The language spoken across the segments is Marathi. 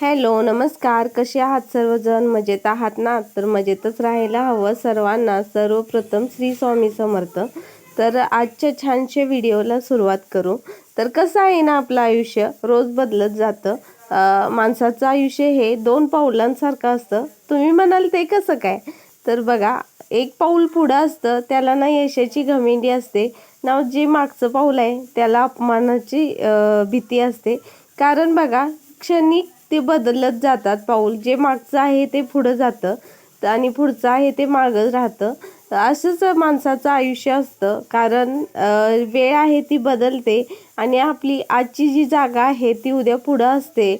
हॅलो नमस्कार. कसे आहात सर्वजण? मजेत आहात ना? तर मजेतच राहायला हवं सर्वांना. सर्वप्रथम श्री स्वामी समर्थ. तर आजच्या छानशा व्हिडिओला सुरुवात करू. तर कसं आहे ना आपलं आयुष्य? रोज बदलत जातं. माणसाचं आयुष्य हे दोन पाऊलांसारखं असतं. तुम्ही म्हणाल ते कसं काय? तर बघा एक पाऊल पुढं असतं. त्याला ना यशाची घमेंडी असते. ना जे मागचं पाऊल आहे त्याला अपमानाची भीती असते. कारण बघा क्षणिक ते बदलत जातात. पाऊल जे मागचं आहे ते पुढं जातं आणि पुढचं आहे ते मागं राहतं. असंच माणसाचं आयुष्य असतं. कारण वेळ आहे ती बदलते आणि आपली आजची जी जागा आहे ती उद्या पुढं असते.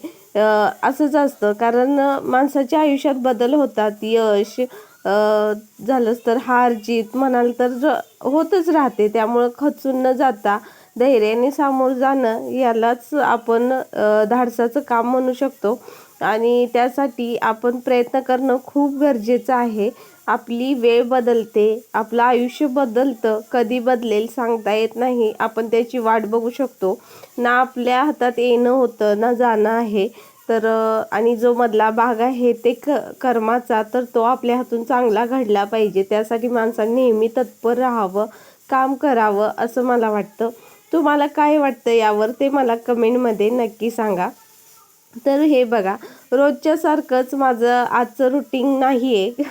असंच असतं. कारण माणसाच्या आयुष्यात बदल होतात. यश झालंच तर हार जीत म्हणाल तर ज- होतच राहते. त्यामुळं खचून न जाता धैर्याने सामोरं जाणं यालाच आपण धाडसाचं काम म्हणू शकतो. आणि त्यासाठी आपण प्रयत्न करणं खूप गरजेचं आहे. आपली वेळ बदलते आपलं आयुष्य बदलतं कधी बदलेल सांगता येत नाही. आपण त्याची वाट बघू शकतो. ना आपल्या हातात येणं होतं ना जाणं आहे. तर आणि जो मधला भाग आहे ते क कर्माचा तर तो आपल्या हातून चांगला घडला पाहिजे. त्यासाठी माणसाने नेहमी तत्पर राहावं काम करावं असं मला वाटतं. तुम्हाला काय वाटतं यावर ते मला कमेंटमध्ये नक्की सांगा. तर हे बघा रोजच्यासारखंच माझं आजचं रुटीन नाही आहे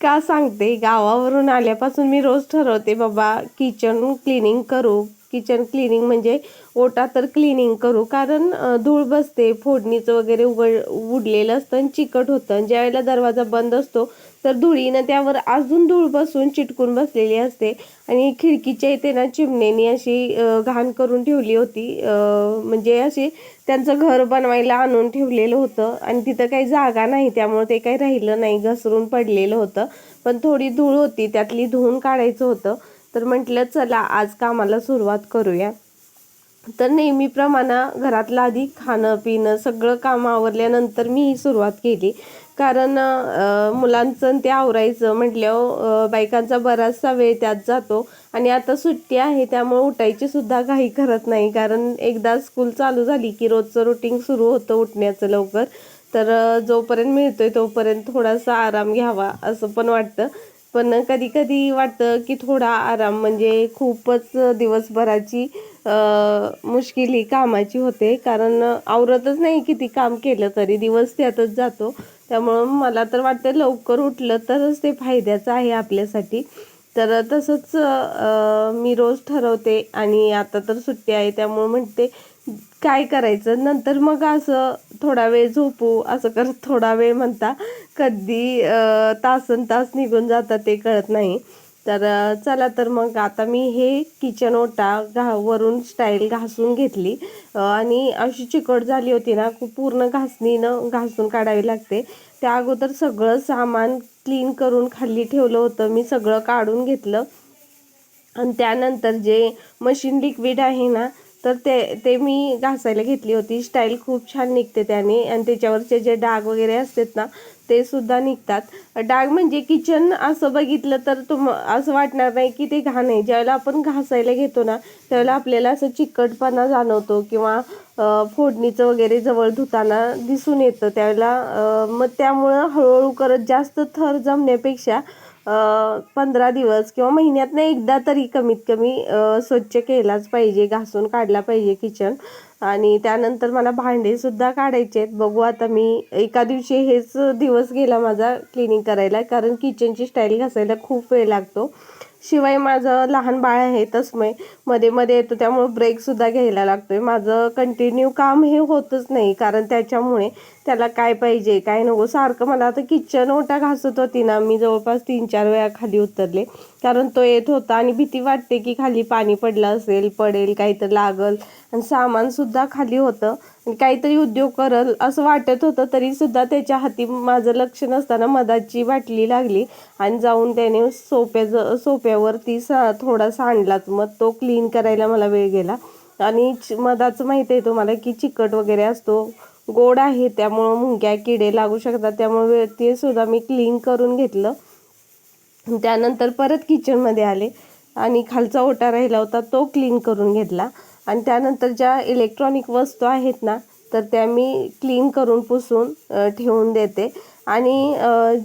का सांगते? गावावरून आल्यापासून मी रोज ठरवते बाबा किचन क्लिनिंग करू. किचन क्लिनिंग म्हणजे ओटा तर क्लिनिंग करू. कारण धूळ बसते फोडणीचं वगैरे उघड उडलेलं असतं आणि चिकट होतं. आणि ज्यावेळेला दरवाजा बंद असतो तर धुळीनं त्यावर अजून धूळ बसून चिटकून बसलेली असते. आणि खिडकीच्या इथे ना चिमणीने अशी घाण करून ठेवली होती. म्हणजे अशी त्यांचं घर बनवायला आणून ठेवलेलं होतं. आणि तिथं काही जागा नाही त्यामुळे ते काही राहिलं नाही घसरून पडलेलं होतं. पण थोडी धूळ होती त्यातली धुवून काढायचं होतं. तर म्हटलं चला आज कामाला सुरुवात करूया. तर नेहमीप्रमाणे घरातलं आधी खाणं पिणं सगळं काम आवरल्यानंतर मी ही सुरुवात केली. कारण मुलांचं आणि ते आवरायचं म्हटल्यावर बायकांचा बराचसा वेळ त्यात जातो. आणि आता सुट्टी आहे त्यामुळे उठायची सुद्धा काही करत नाही. कारण एकदा स्कूल चालू झाली की रोजचं रुटीन सुरू होतं उठण्याचं लवकर. तर जोपर्यंत मिळतोय तोपर्यंत थोडासा आराम घ्यावा असं पण वाटतं. पण कधी कधी वाटतं की थोडा आराम म्हणजे खूपच दिवसभराची मुश्किली मुश्किल ही कामाची होते. कारण आवरतच नाही किती काम केलं तरी दिवस त्यातच जातो. त्यामुळं मला तर वाटतं लवकर उठलं तरच ते फायद्याचं आहे आपल्यासाठी. तर तसंच मी रोज ठरवते आणि आता तर सुट्टी आहे त्यामुळं म्हणते काय करायचं? नंतर मग असं थोडा वेळ झोपू असं करत थोडा वेळ म्हणता. कधी तासन तास निघून जातात ते कळत नाही. तर चला तर मग आता मी हे किचन ओटा घा वरून स्टाईल घासून घेतली. आणि अशी चिकट झाली होती ना खूप पूर्ण घासणीनं घासून काढावी लागते. त्या अगोदर सगळं सामान क्लीन करून खाली ठेवलं होतं. मी सगळं काढून घेतलं. आणि त्यानंतर जे मशीन लिक्विड आहे ना तर ते ते मी घासायला घेतली होती. स्टाईल खूप छान निघते त्याने. आणि त्याच्यावरचे जे डाग वगैरे असतात ना ते सुद्धा निघतात. डाग म्हणजे किचन असं बघितलं तर तुम असं वाटणार नाही की ते घाण आहे. ज्यावेळेला आपण घासायला घेतो ना त्यावेळेला आपल्याला असं चिकटपणा जाणवतो किंवा फोडणीचं वगैरे जवळ धुताना दिसून येतं. त्यावेळेला मग त्यामुळं हळूहळू करत जास्त थर जमण्यापेक्षा पंधरा दिवस किंवा महिन्यातनं एकदा तरी कमीत कमी स्वच्छ केलाच पाहिजे घासून काढला पाहिजे किचन. आणि त्यानंतर मला भांडे सुद्धा काढायचे आहेत. बघू आता मी एका दिवशी हेच दिवस गेला माझा क्लिनिंग करायला कारण किचनची स्टाईल घासायला खूप वेळ लागतो. शिवाय माझं लहान बाळ आहे तस्मयमध्ये मध्ये येतो त्यामुळे ब्रेकसुद्धा घ्यायला लागतोय. माझं कंटिन्यू काम हे होतच नाही कारण त्याच्यामुळे त्याला काय पाहिजे काय नको. सारखं मला आता किचन ओटा घासत होती ना मी जवळपास तीन चार वेळा खाली उतरले. कारण तो येत होता आणि भीती वाटते की खाली पाणी पडलं असेल पडेल काहीतरी लागल. आणि सामानसुद्धा खाली होतं. काहीतरी उद्योग करल असं वाटत होतं तरी सुद्धा त्याच्या हाती माझं लक्ष नसताना मधाची बाटली लागली आणि जाऊन त्याने सोप्या ज सोप्यावरती सा थोडा सांडलाच मग तो क्लीन करायला मला वेळ गेला. आणि च- मधाचं माहिती आहे तुम्हाला की चिकट वगैरे असतो गोड आहे त्यामुळं मुंग्या किडे लागू शकतात. त्यामुळे ते सुद्धा मी क्लीन करून घेतलं. त्यानंतर परत किचनमध्ये आले आणि खालचा ओटा राहिला होता तो क्लीन करून घेतला. आणि त्यानंतर ज्या इलेक्ट्रॉनिक वस्तू आहेत ना तर त्या मी क्लीन करून पुसून ठेवून देते. आणि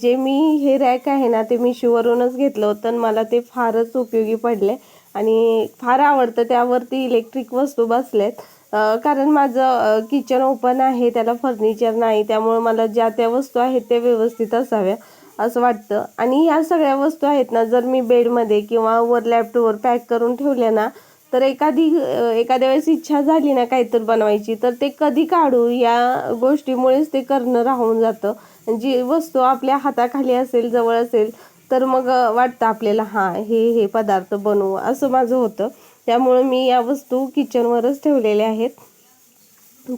जे मी हे रॅक आहे ना ते मिशोवरूनच घेतलं होतं आणि मला ते फारच उपयोगी पडले. आणि फार आवडतं त्यावरती इलेक्ट्रिक वस्तू बसल्यात कारण माझं किचन ओपन आहे त्याला फर्निचर नाही त्यामुळं मला ज्या त्या वस्तू आहेत त्या व्यवस्थित असाव्या असं वाटतं. आणि या सगळ्या वस्तू आहेत ना जर मी बेडमध्ये किंवा वर लॅपटॉपवर पॅक करून ठेवल्या ना तर एखादी एखाद्या वेळेस इच्छा झाली ना काहीतरी बनवायची तर ते कधी काढू? या गोष्टीमुळेच ते करणं राहून जातं. जी वस्तू आपल्या हाताखाली असेल जवळ असेल तर मग वाटतं आपल्याला हां हे हे पदार्थ बनवू. असं माझं होतं. त्यामुळं मी या वस्तू किचनवरच ठेवलेल्या आहेत.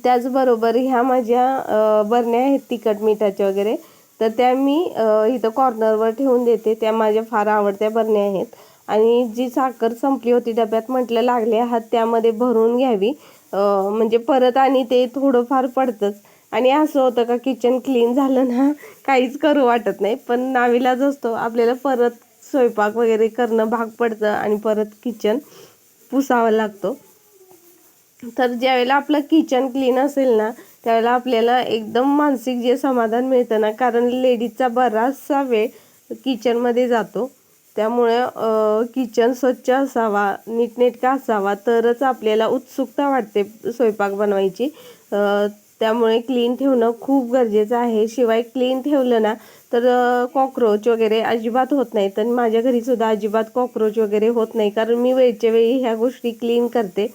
त्याचबरोबर ह्या माझ्या बरण्या आहेत तिखट मिठाच्या वगैरे तर त्या मी इथं कॉर्नरवर ठेवून देते. त्या माझ्या फार आवडत्या बरण्या आहेत. आणि जी साखर संपली होती डब्यात म्हटलं लागले आहात त्यामध्ये भरून घ्यावी. म्हणजे परत आणि ते थोडंफार पडतंच. आणि असं होतं का किचन क्लीन झालं ना काहीच करू वाटत नाही. पण नाविलाज असतो आपल्याला परत स्वयंपाक वगैरे करणं भाग पडतं आणि परत किचन पुसावा लागतो. तर ज्यावेळेला आपलं किचन क्लीन असेल ना त्यावेळेला आपल्याला एकदम मानसिक जे समाधान मिळतं ना कारण लेडीजचा बराचसा वेळ किचनमध्ये जातो. त्यामुळे किचन स्वच्छ असावा नीटनेटका असावा तरच आपल्याला उत्सुकता वाटते स्वयंपाक बनवायची. त्यामुळे क्लीन ठेवणं खूप गरजेचं आहे. शिवाय क्लीन ठेवलं ना तर कॉक्रोच वगैरे अजिबात होत नाही तर माझ्या घरीसुद्धा अजिबात कॉक्रोच वगैरे होत नाही कारण मी वेळच्या वेळी ह्या गोष्टी क्लीन करते.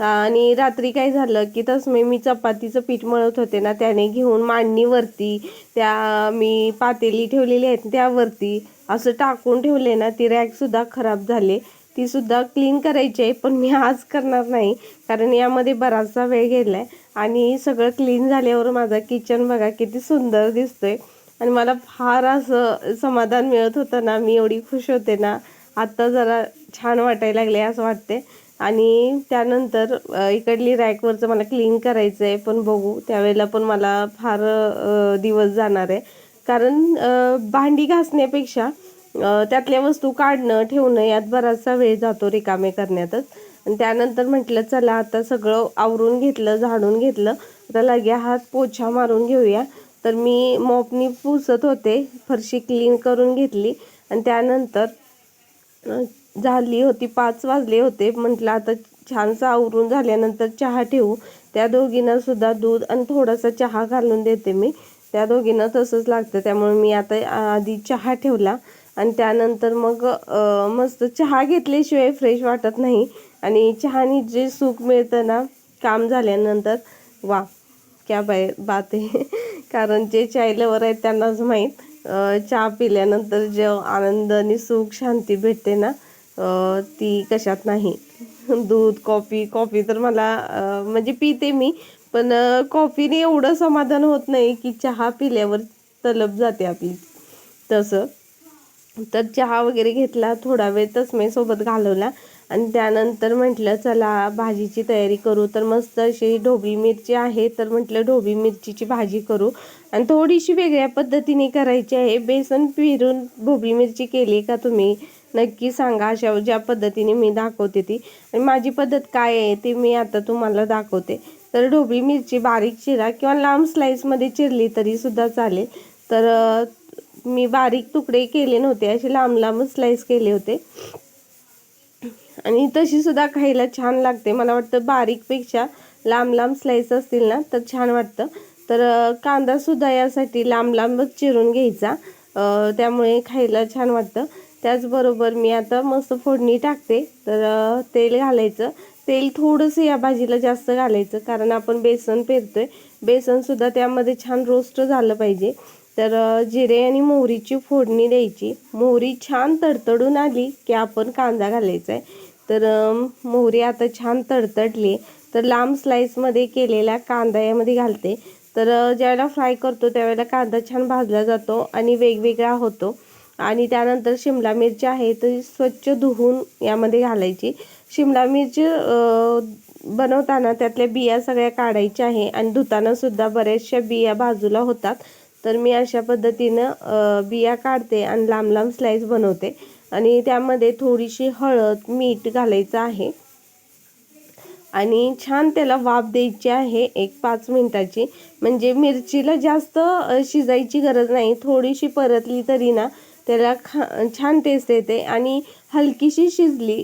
आणि रात्री काय झालं की तसं मी चपातीचं पीठ मळत होते ना त्याने घेऊन मांडणीवरती त्या मी पातेली ठेवलेली आहेत त्यावरती असं टाकून ठेवले ना ती रॅकसुद्धा खराब झाले. ती सुद्धा क्लीन करायची आहे पण मी आज करणार नाही कारण यामध्ये बराचसा वेळ गेला आहे आणि सगळं क्लीन झाल्यावर माझा किचन बघा किती सुंदर दिसतोय. आणि मला फार असं समाधान मिळत होतं ना मी एवढी खुश होते ना. आत्ता जरा छान वाटायला लागले असं वाटते आणि त्यानंतर इकडली रॅकवरचं मला क्लीन करायचं आहे पण बघू. त्यावेळेला पण मला फार दिवस जाणार आहे. कारण भांडी घासण्यापेक्षा त्यातल्या वस्तू काढणं ठेवणं यात बराचसा वेळ जातो रिकामे करण्यातच. आणि त्यानंतर म्हटलं चला आता सगळं आवरून घेतलं झाडून घेतलं. आता लगे हात पोछा मारून घेऊया. तर मी मॉपनी पुसत होते फरशी क्लीन करून घेतली. आणि त्यानंतर झाली होती पाच वाजले होते. म्हटलं आता छानसं आवरून झाल्यानंतर चहा ठेवू. त्या दोघींना सुद्धा दूध आणि थोडासा चहा घालून देते मी. त्या दोघींना तसंच लागतं. त्यामुळे मी आता आधी चहा ठेवला आणि त्यानंतर मग मस्त चहा घेतल्याशिवाय फ्रेश वाटत नाही. आणि चहाने जे सुख मिळतं ना काम झाल्यानंतर वा क्या बाय बात आहे. कारण जे चाय लवर आहेत त्यांनाच माहीत चहा पिल्यानंतर जे आनंद आणि सुख शांती भेटते ना ती कशात नाही. दूध कॉफी कॉफी तर मला म्हणजे पिते मी पण कॉफीने एवढं समाधान होत नाही की चहा पिल्यावर तलब जाते आपली. तसं. तर चहा वगैरे घेतला थोडा वेळ तसमे सोबत घालवला आणि त्यानंतर म्हटलं चला भाजीची तयारी करू. तर मस्त अशी ढोबळी मिरची आहे तर म्हटलं ढोबळी मिरचीची भाजी करू. आणि थोडीशी वेगळ्या पद्धतीने करायची आहे. बेसन पिरून ढोबळी मिरची केली का तुम्ही? नक्की सांगा अशा ज्या पद्धतीने मी दाखवते ती. आणि माझी पद्धत काय आहे ती मी आता तुम्हाला दाखवते. तर ढोबळी मिरची बारीक चिरा किंवा लांब स्लाईसमध्ये चिरली तरी सुद्धा चालेल. तर मी बारीक तुकडे केले नव्हते असे लांब लांब स्लाईस केले होते. आणि तशी सुद्धा खायला छान लागते. मला वाटतं बारीकपेक्षा लांब लांब स्लाईस असतील ना तर छान वाटतं. तर कांदासुद्धा यासाठी लांब लांबच चिरून घ्यायचा. त्यामुळे खायला छान वाटतं. त्याचबरोबर मी आता मस्त फोडणी टाकते. तर तेल घालायचं. तेल थोडंसं या भाजीला जास्त घालायचं कारण आपण बेसन पेरतोय. बेसनसुद्धा त्यामध्ये छान रोस्ट झालं पाहिजे. तर जिरे आणि मोहरीची फोडणी द्यायची. मोहरी छान तडतडून आली की आपण कांदा घालायचा आहे तर मोहरी आता छान तडतडली. तर लांब स्लाईसमध्ये केलेला कांदा यामध्ये घालते. तर ज्यावेळेला फ्राय करतो त्यावेळेला कांदा छान भाजला जातो आणि वेगवेगळा होतो. आणि त्यानंतर शिमला मिरची आहे ती स्वच्छ धुवून यामध्ये घालायची. शिमला मिरची बनवताना त्यातल्या बिया सगळ्या काढायच्या आहे आणि धुताना सुद्धा बऱ्याचशा बिया बाजूला होतात. तर मी अशा पद्धतीनं बिया काढते आणि लांब लांब स्लाईस बनवते. आणि त्यामध्ये थोडीशी हळद मीठ घालायचं आहे. आणि छान त्याला वाफ द्यायची आहे एक पाच मिनिटाची. म्हणजे मिरचीला जास्त शिजायची गरज नाही. थोडीशी परतली तरी ना त्याला खा छान टेस्ट येते आणि हलकीशी शिजली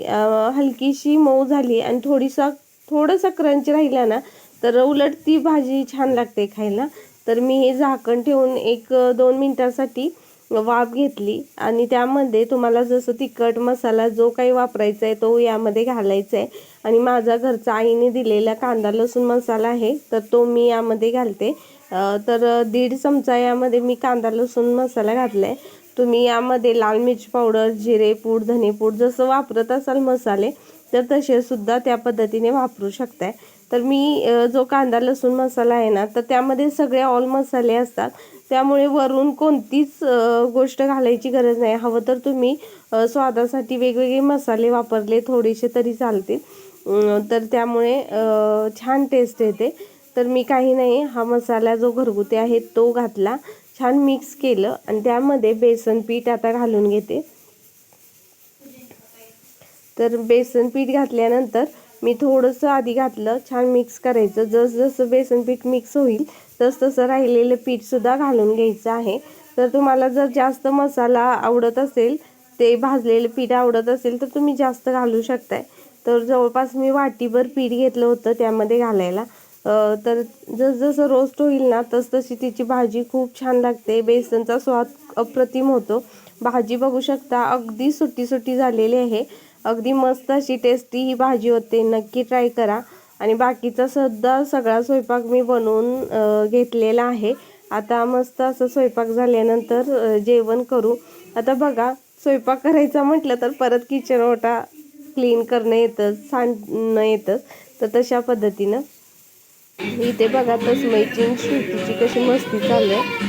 हलकीशी मऊ झाली आणि थोडीसा थोडंसं क्रंच राहिला ना तर उलट ती भाजी छान लागते खायला. तर मी हे झाकण ठेवून एक दोन मिनटासाठी वाफ घेतली आणि त्यामध्ये तुम्हाला जसं तिखट मसाला जो काही वापरायचा आहे तो यामध्ये घालायचा आहे आणि माझा घरचा आईने दिलेला कांदा लसूण मसाला आहे तर तो मी यामध्ये घालते. तर दीड चमचा यामध्ये मी कांदा लसूण मसाला घातला आहे तुम्ही यामध्ये लाल मिरची पावडर जिरे पूड जसं वापरत असाल मसाले तर तसेसुद्धा त्या पद्धतीने वापरू शकताय. तर मी जो कांदा लसूण मसाला आहे ना तर त्यामध्ये सगळे ऑल मसाले असतात. त्यामुळे वरून कोणतीच गोष्ट घालायची गरज नाही. हवं तर तुम्ही स्वादासाठी वेगवेगळे मसाले वापरले थोडेसे तरी चालतील. तर त्यामुळे छान टेस्ट येते. तर मी काही नाही हा मसाला जो घरगुती आहे तो घातला. छान मिक्स केलं आणि त्यामध्ये बेसन पीठ आता घालून घेते. तर बेसन पीठ घातल्यानंतर मी थोडंसं आधी घातलं छान मिक्स करायचं. जसजसं जसं बेसन पीठ मिक्स होईल तस तसं राहिलेलं पीठसुद्धा घालून घ्यायचं आहे. तर तुम्हाला जर जास्त मसाला आवडत असेल ते भाजलेलं पीठ आवडत असेल तर तुम्ही जास्त घालू शकताय. तर जवळपास मी वाटीभर पीठ घेतलं होतं त्यामध्ये घालायला. तर जसजसं रोस्ट होईल ना तसतशी तिची भाजी खूप छान लागते. बेसनचा स्वाद अप्रतिम होतो. भाजी बघू शकता अगदी सुट्टी सुट्टी झालेली आहे. अगदी मस्त अशी टेस्टी ही भाजी होते. नक्की ट्राय करा. आणि बाकीचा सुद्धा सगळा स्वयंपाक मी बनवून घेतलेला आहे. आता मस्त असं स्वयंपाक झाल्यानंतर जेवण करू. आता बघा स्वयंपाक करायचा म्हटलं तर परत किचन ओटा क्लीन करणं येतं सांडणं येतं. तर तशा पद्धतीनं इथे बघा तसमयची श्रुतीची कशी मस्ती चालू आहे.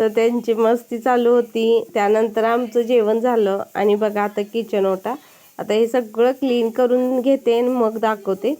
तर त्यांची मस्ती चालू होती. त्यानंतर आमचं जेवण झालं. आणि बघा आता किचन ओटा. आता हे सगळं क्लीन करून घेते आणि मग दाखवते.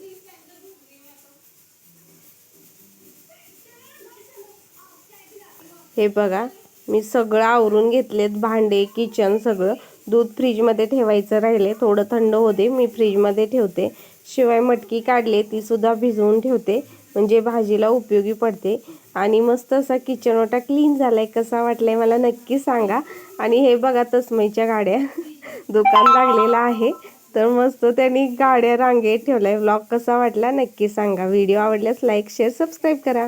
हे बघा मी सगळं आवरून घेतलेत. भांडे किचन सगळं. दूध फ्रीजमध्ये ठेवायचं राहिले थोडं थंड होते मी फ्रीजमध्ये ठेवते. शिवाय मटकी काढले ती सुद्धा भिजवून ठेवते. म्हणजे भाजीला उपयोगी पडते. आणि मस्त असा किचन ओटा क्लीन झालाय कसा वाटलाय मला नक्की सांगा. आणि हे बघा तस्मईच्या गाड्या. दुकान लागलेलं आहे. तर मस्त त्यांनी गाड्या रांगेत ठेवलाय व्लॉग कसा वाटला नक्की सांगा. व्हिडिओ आवडल्यास लाईक शेअर सबस्क्राईब करा.